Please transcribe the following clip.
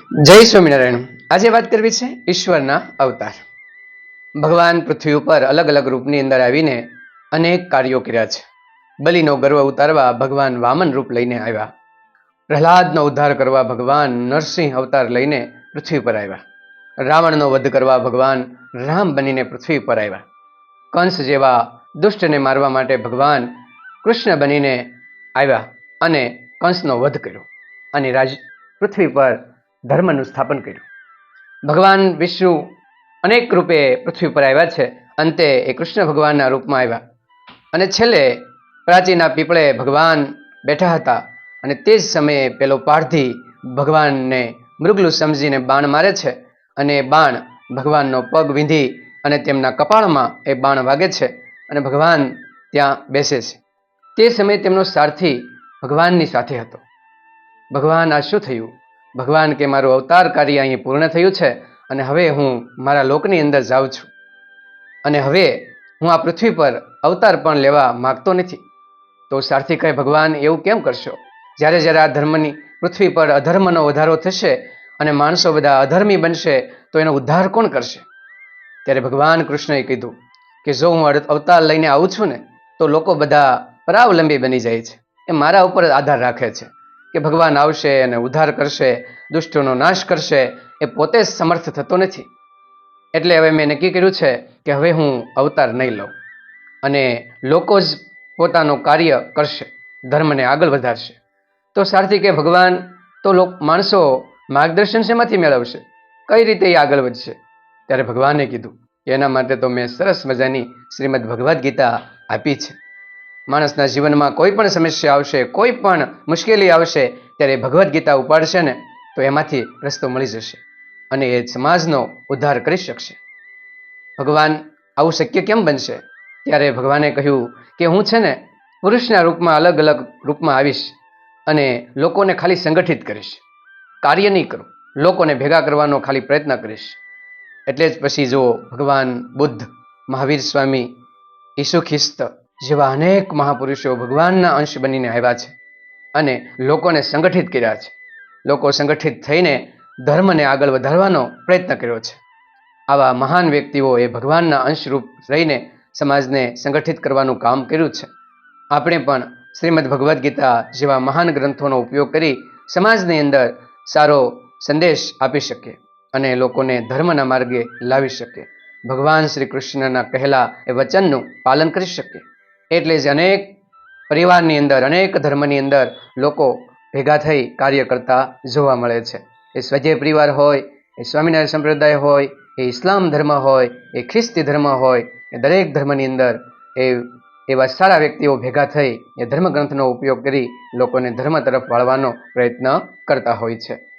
જય સ્વામિનારાયણ. આજે વાત કરવી છે ઈશ્વરના અવતાર. ભગવાન પૃથ્વી ઉપર અલગ અલગ રૂપની અંદર આવીને અનેક કાર્યો કર્યા છે. બલિનો ગર્વ ઉતારવા ભગવાન વામન રૂપ લઈને આવ્યા. પ્રહલાદનો ઉદ્ધાર કરવા ભગવાન નરસિંહ અવતાર લઈને પૃથ્વી પર આવ્યા. રાવણનો વધ કરવા ભગવાન રામ બનીને પૃથ્વી પર આવ્યા. કંસ જેવા દુષ્ટને મારવા માટે ભગવાન કૃષ્ણ બનીને આવ્યા અને કંસનો વધ કર્યો અને રાજ, પૃથ્વી પર ધર્મનું સ્થાપન કર્યું. ભગવાન વિષ્ણુ અનેક રૂપે પૃથ્વી પર આવ્યા છે. અંતે એ કૃષ્ણ ભગવાનના રૂપમાં આવ્યા. અને છેલ્લે પ્રાચીના પીપળે ભગવાન બેઠા હતા અને તે જ સમયે પેલો પારધી ભગવાનને મૃગલું સમજીને બાણ મારે છે અને એ બાણ ભગવાનનો પગ વીંધી અને તેમના કપાળમાં એ બાણ વાગે છે અને ભગવાન ત્યાં બેસે છે. તે સમયે તેમનો સારથી ભગવાનની સાથે હતો. ભગવાન આ શું થયું? ભગવાન કે મારું અવતાર કાર્ય અહીં પૂર્ણ થયું છે અને હવે હું મારા લોકની અંદર જાઉં છું. અને હવે હું આ પૃથ્વી પર અવતાર પણ લેવા માગતો નથી. તો સારથી કહે ભગવાન, એવું કેમ કરશો? જ્યારે જ્યારે આ ધર્મની પૃથ્વી પર અધર્મનો વધારો થશે અને માણસો બધા અધર્મી બનશે, તો એનો ઉદ્ધાર કોણ કરશે? ત્યારે ભગવાન કૃષ્ણએ કીધું કે જો હું અવતાર લઈને આવું છું ને, તો લોકો બધા પરાવલંબી બની જાય છે. એ મારા ઉપર આધાર રાખે છે. કે ભગવાન આવશે અને ઉદ્ધાર કરશે, દુષ્ટોનો નાશ કરશે, એ પોતે સમર્થ થતો નથી. એટલે હવે મેં નક્કી કર્યું છે કે હવે હું અવતાર નહીં લઉં અને લોકો જ પોતાનું કાર્ય કરશે, ધર્મને આગળ વધારશે. તો સારથી કે ભગવાન, તો લોક માણસો માર્ગદર્શન શેમાંથી મેળવશે? કઈ રીતે એ આગળ વધશે? ત્યારે ભગવાને કીધું, એના માટે તો મેં સરસ મજાની શ્રીમદ ભગવદ્ ગીતા આપી છે. માણસના જીવનમાં કોઈ પણ સમસ્યા આવશે, કોઈ પણ મુશ્કેલી આવશે, ત્યારે ભગવદ્ ગીતા ઉપાડશે ને, તો એમાંથી રસ્તો મળી જશે અને એ સમાજનો ઉદ્ધાર કરી શકશે. ભગવાન આવું શક્ય કેમ બનશે? ત્યારે ભગવાને કહ્યું કે હું છે ને, પુરુષના રૂપમાં અલગ અલગ રૂપમાં આવીશ અને લોકોને ખાલી સંગઠિત કરીશ. કાર્ય નહીં કરું, લોકોને ભેગા કરવાનો ખાલી પ્રયત્ન કરીશ. એટલે જ પછી જો ભગવાન બુદ્ધ, મહાવીર સ્વામી ઈસુ ખ્રિસ્ત જેવા અનેક મહાપુરુષો ભગવાનના અંશ બનીને આવ્યા છે અને લોકોને સંગઠિત કર્યા છે. લોકો સંગઠિત થઈને ધર્મને આગળ વધારવાનો પ્રયત્ન કર્યો છે. આવા મહાન વ્યક્તિઓ એ ભગવાનના અંશરૂપ રહીને સમાજને સંગઠિત કરવાનું કામ કર્યું છે. આપણે પણ શ્રીમદ ભગવદ્ ગીતા જેવા મહાન ગ્રંથોનો ઉપયોગ કરી સમાજની અંદર સારો સંદેશ આપી શકીએ અને લોકોને ધર્મના માર્ગે લાવી શકીએ. ભગવાન શ્રી કૃષ્ણના કહેલા એ વચનનું પાલન કરી શકીએ. એટલે જ અનેક પરિવારની અંદર, અનેક ધર્મની અંદર લોકો ભેગા થઈ કાર્ય કરતા જોવા મળે છે. એ સ્વજય પરિવાર હોય, એ સ્વામિનારાયણ સંપ્રદાય હોય, એ ઇસ્લામ ધર્મ હોય, એ ખ્રિસ્તી ધર્મ હોય, એ દરેક ધર્મની અંદર એ, એવા સારા વ્યક્તિઓ ભેગા થઈ એ ધર્મગ્રંથનો ઉપયોગ કરી લોકોને ધર્મ તરફ વાળવાનો પ્રયત્ન કરતા હોય છે.